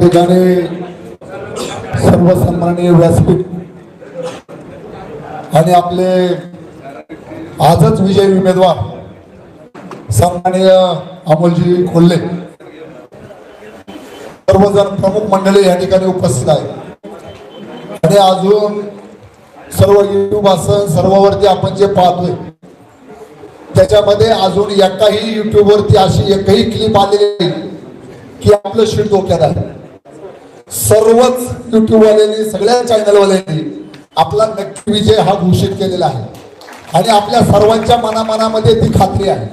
ठिकाणी सर्व सन्माननीय व्यासपीठ आणि आपले आजच विजयी उमेदवार सन्माननीय अमोलजी खोल्ले. सर्वजण प्रमुख मंडळी या ठिकाणी उपस्थित आहेत. आणि अजून सर्व युट्यूब असं सर्ववरती आपण जे पाहतोय त्याच्यामध्ये अजून एकाही युट्यूबवरती अशी एकही क्लिप आलेली की आपलं शीट धोक्यात आहे. सर्वच युट्यूब वाल्यांनी सगळ्या चॅनलवाल्यांनी आपला नक्की विजय हा घोषित केलेला आहे. आणि आपल्या सर्वांच्या मनामनामध्ये ती खात्री आहे.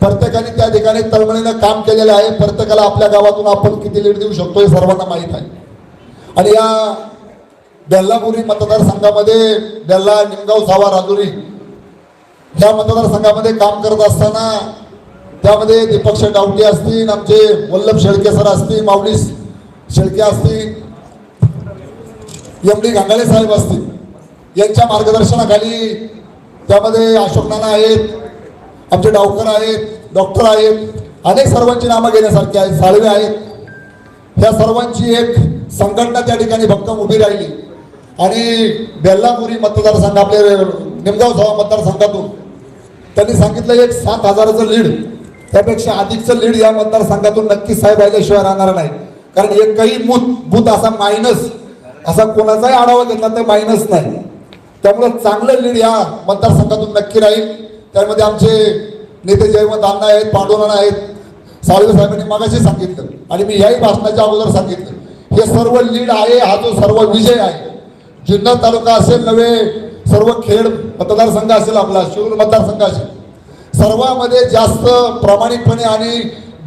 प्रत्येकाने त्या ठिकाणी तळमळीनं काम केलेलं आहे. प्रत्येकाला आपल्या गावातून आपण किती लीड देऊ शकतो हे सर्वांना माहीत आहे. आणि या बेल्लापुरी मतदारसंघामध्ये बेल्ला निमगाव सावा राजुरी या मतदारसंघामध्ये काम करत असताना त्यामध्ये दीपक शेठ डावटे असतील आमचे वल्लभ शेळके सर असतील माऊली शेळके असतील एम डी गांगाळे साहेब असतील यांच्या मार्गदर्शनाखाली त्यामध्ये अशोक नाना आहेत आमचे डावकर आहेत डॉक्टर आहेत अनेक सर्वांची नावं घेण्यासारखी आहेत साळवे आहेत. ह्या सर्वांची एक संघटना त्या ठिकाणी भक्कम उभी राहिली. आणि बेल्लापुरी मतदारसंघ आपले निमगाव सभा मतदारसंघातून त्यांनी सांगितलं एक सात हजाराचं लीड त्यापेक्षा अधिकचं लीड या मतदारसंघातून नक्की साहेब राहिल्याशिवाय राहणार नाही. कारण एकही मूत बूथ असा मायनस असा कोणाचाही आढावा घेतला तर मायनस नाही. त्यामुळं चांगलं लीड या मतदारसंघातून नक्की राहील. त्यामध्ये आमचे नेते जयवंत अण्णा आहेत पांडुरंग आहेत. साळवे साहेबांनी मागाशी सांगितलं आणि मी याही भाषणाच्या अगोदर सांगितलं. हे सर्व लीड आहे हा जो सर्व विजय आहे. जुन्नर तालुका असेल नव्हे सर्व खेड मतदारसंघ असेल आपला शिरूर मतदारसंघ असेल. सर्वामध्ये जास्त प्रामाणिकपणे आणि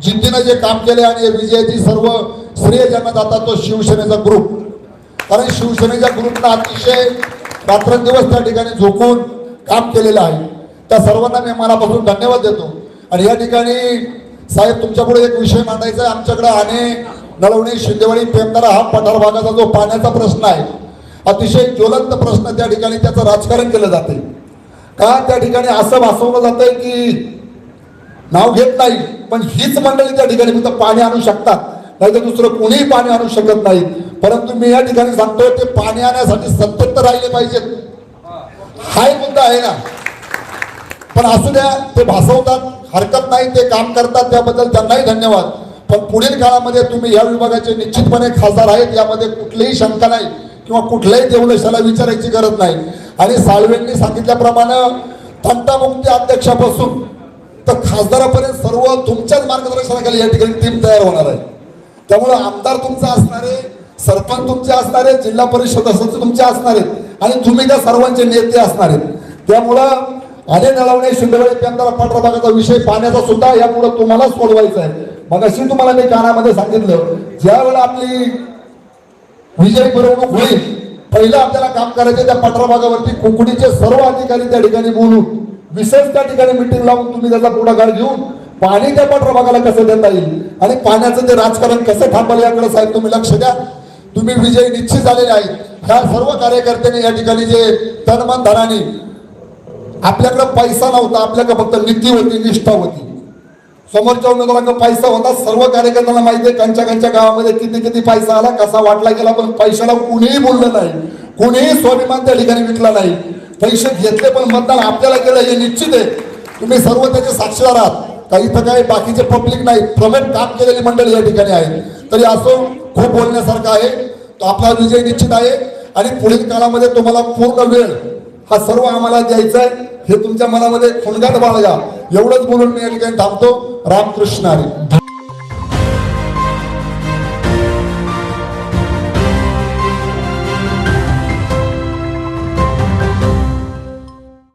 जिद्दीनं जे काम केले आणि विजयाची सर्व श्रेय ज्यांना जातात तो शिवसेनेचा ग्रुप कारण शिवसेनेच्या ग्रुपनं अतिशय रात्रंदिवस त्या ठिकाणी झोकून काम केलेलं आहे. त्या सर्वांना मी मनापासून धन्यवाद देतो. आणि या ठिकाणी साहेब तुमच्यापुढे एक विषय मांडायचा आहे. आमच्याकडे आणि नळवणी शिंदेवाडी पेमदारा हा पठार भागाचा जो पाण्याचा प्रश्न आहे अतिशय ज्वलंत प्रश्न त्या ठिकाणी त्याचं राजकारण केलं जाते का त्या ठिकाणी असं भासवलं जातंय की नाव घेत नाही पण हीच मंडळी त्या ठिकाणी फक्त पाणी आणू शकतात? नाही तर दुसरं कोणीही पाणी आणू शकत नाही. परंतु मी या ठिकाणी सांगतोय ते पाणी आणण्यासाठी सतत राहिले पाहिजेत. हा एक मुद्दा आहे ना. पण असू द्या ते भासवतात हरकत नाही ते काम करतात त्याबद्दल त्यांनाही धन्यवाद. पण पुढील काळामध्ये तुम्ही या विभागाचे निश्चितपणे खासदार आहेत यामध्ये कुठलीही शंका नाही किंवा कुठल्याही देवलशाला विचारायची गरज नाही. आणि साळवेंनी सांगितल्याप्रमाणे तंटामुक्ती अध्यक्षापासून तर खासदारापर्यंत सर्व तुमच्याच मार्गदर्शनाखाली या ठिकाणी टीम तयार होणार आहे. त्यामुळं आमदार तुमचा असणारे सरपंच तुमचे असणारे जिल्हा परिषद सदस्य तुमचे असणार आहेत आणि तुम्ही त्या सर्वांचे नेते असणार. आहेत त्यामुळं आले नळवणे शिंदवळे पेंदारा पांढरा भागाचा विषय पाण्याचा सुद्धा यामुळे तुम्हाला सोडवायचा आहे. मग अशी तुम्हाला मी कानामध्ये सांगितलं ज्या वेळेला आपली विजय मिरवणूक होईल पहिलं आपल्याला काम करायचं त्या पठरा भागावरती कुकडीचे सर्व अधिकारी त्या ठिकाणी बोलून विशेष त्या ठिकाणी मिटिंग लावून तुम्ही त्याचा पुढाकार घेऊन पाणी त्या पठरा कसं देता येईल? आणि पाण्याचं ते राजकारण कसं थांबलं याकडे साहेब तुम्ही लक्ष द्या. तुम्ही विजय निश्चित झालेले आहेत. ह्या सर्व कार्यकर्त्यांनी या ठिकाणी जे तनमन धनाने आपल्याकडे पैसा नव्हता आपल्याकडे फक्त नीती होती निष्ठा होती. समोरच्या उमेदवारांना पैसा होता. सर्व कार्यकर्त्यांना माहिती आहे कंच्या कंच्या गावामध्ये किती किती पैसा आला कसा वाटला गेला पण पैशाला कुणीही बोललं नाही. कुणीही स्वाभिमान त्या ठिकाणी विकला नाही. पैसे घेतले पण मतदान आपल्याला केलं हे निश्चित आहे. तुम्ही सर्व त्याचे साक्षीदार आहात. काही इथं काही बाकीचे पब्लिक नाही. प्रमेट काम केलेली मंडळी या ठिकाणी आहे तरी असो खूप बोलण्यासारखं आहे. तो आपला विजय निश्चित आहे. आणि पुढील काळामध्ये तुम्हाला पूर्ण वेळ हा सर्व आम्हाला द्यायचा आहे. हे तुमच्या मनामध्ये खुणगाट बाळगा. एवढंच बोलून मी या ठिकाणी थांबतो. रामकृष्ण हरी.